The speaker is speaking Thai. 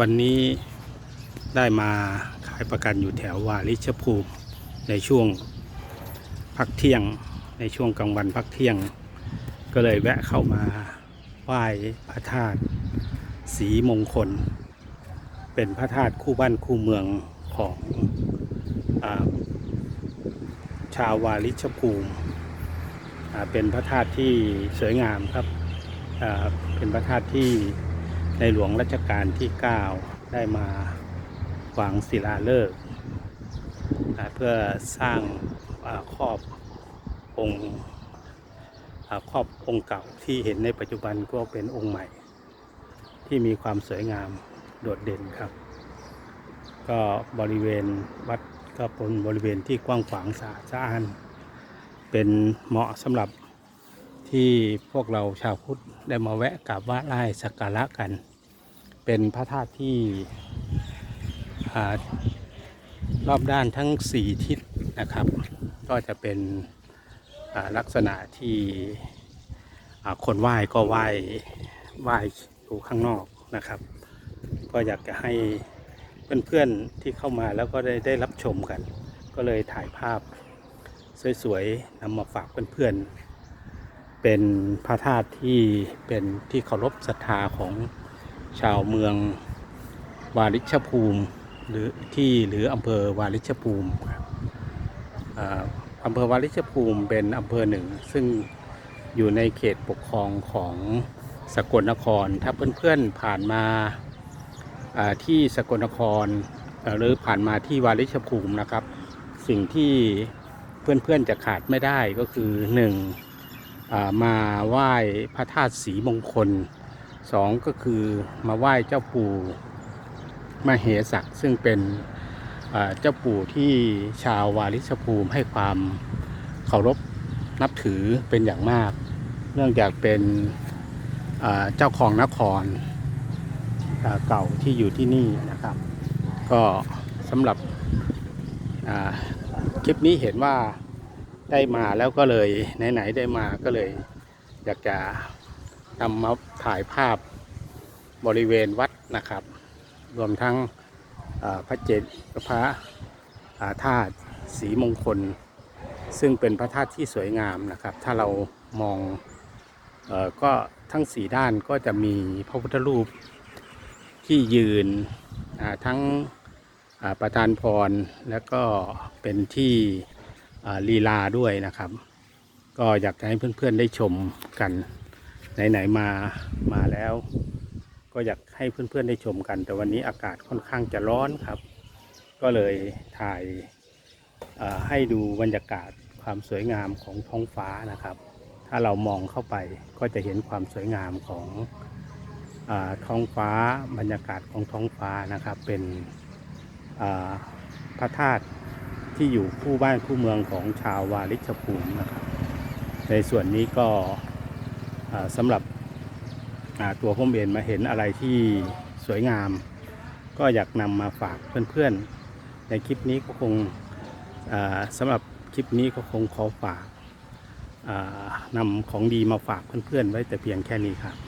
วันนี้ได้มาขายประกันอยู่แถววาริชภูมิในช่วงพักเที่ยงในช่วงกลางวันพักเที่ยง ก็เลยแวะเข้ามาไหว้พระธาตุสีมงคล เป็นพระธาตุคู่บ้านคู่เมืองของอชาววาริชภูมิเป็นพระธาตุที่สวยงามครับเป็นพระธาตุที่ ในหลวงรัชกาลที่ 9 ได้มาวางศิลาฤกษ์เพื่อสร้างครอบองค์ครอบองค์เก่าที่เห็นในปัจจุบันก็เป็นองค์ใหม่ ที่มีความสวยงามโดดเด่นครับ ก็บริเวณวัดก็เป็นบริเวณที่กว้างขวางสะอาดเป็นเหมาะสำหรับ ที่พวกเราชาวพุทธได้มาแวะกราบไหว้ไล่สักการะกัน เป็นพระธาตุที่รอบด้านทั้งสี่ทิศนะครับ ก็จะเป็นลักษณะที่คนไหว้ก็ไหว้ไหว้อยู่ข้างนอกนะครับ ก็อยากจะให้เพื่อนๆที่เข้ามาแล้วก็ได้ได้รับชมกัน ก็เลยถ่ายภาพสวยๆนำมาฝากเพื่อนๆ เป็นพระธาตุที่เป็นที่เคารพศรัทธาของชาวเมืองวาริชภูมิหรือที่หรืออำเภอวาริชภูมิครับอ่าอำเภอวาริชภูมิเป็นอำเภอหนึ่ง ซึ่งอยู่ในเขตปกครองของสกลนคร ถ้าเพื่อนๆผ่านมาอ่าที่สกลนครหรือผ่านมาที่วาริชภูมินะครับ สิ่งที่เพื่อนๆจะขาดไม่ได้ก็คือหนึ่ง มาไหว้พระธาตุสีมงคลสองก็คือมาไหว้เจ้าปู่มเหสักซึ่งเป็นเจ้าปู่ที่ชาววาริชภูมิให้ความเคารพนับถือเป็นอย่างมาก เนื่องจากเป็นเจ้าของนครเก่าที่อยู่ที่นี่นะครับ ก็สำหรับคลิปนี้เห็นว่า ได้มาแล้วก็เลยไหนๆได้มาก็เลย อยากจะนำมาถ่ายภาพบริเวณวัดนะครับ รวมทั้งพระเจดีย์พระอ่าธาตุสีมงคล ซึ่งเป็นพระธาตุที่สวยงามนะครับ ถ้าเรามองออก็ทั้งสีด้านก็จะมีพระพุทธรูปที่ยืนทั้งประธานพร แล้วก็เป็นที่ ลีลาด้วยนะครับ ก็อยากให้เพื่อนๆได้ชมกัน ไหนๆมามาแล้ว ก็อยากให้เพื่อนๆได้ชมกัน แต่วันนี้อากาศค่อนข้างจะร้อนครับ ก็เลยถ่ายให้ดูบรรยากาศความสวยงามของท้องฟ้านะครับ ถ้าเรามองเข้าไปก็จะเห็นความสวยงามของอท้องฟ้าบรรยากาศของท้องฟ้านะครับ เป็นพระธาตุ ที่อยู่คู่บ้านคู่เมืองของชาววาริชภูมินะครับในส่วนนี้ก็สำหรับตัวผมเองมาเห็นอะไรที่สวยงาม ก็อยากนำมาฝากเพื่อนๆ ในคลิปนี้ก็คงสำหรับคลิปนี้ก็คงขอฝากนำของดีมาฝากเพื่อนๆ ไว้แต่เพียงแค่นี้ครับ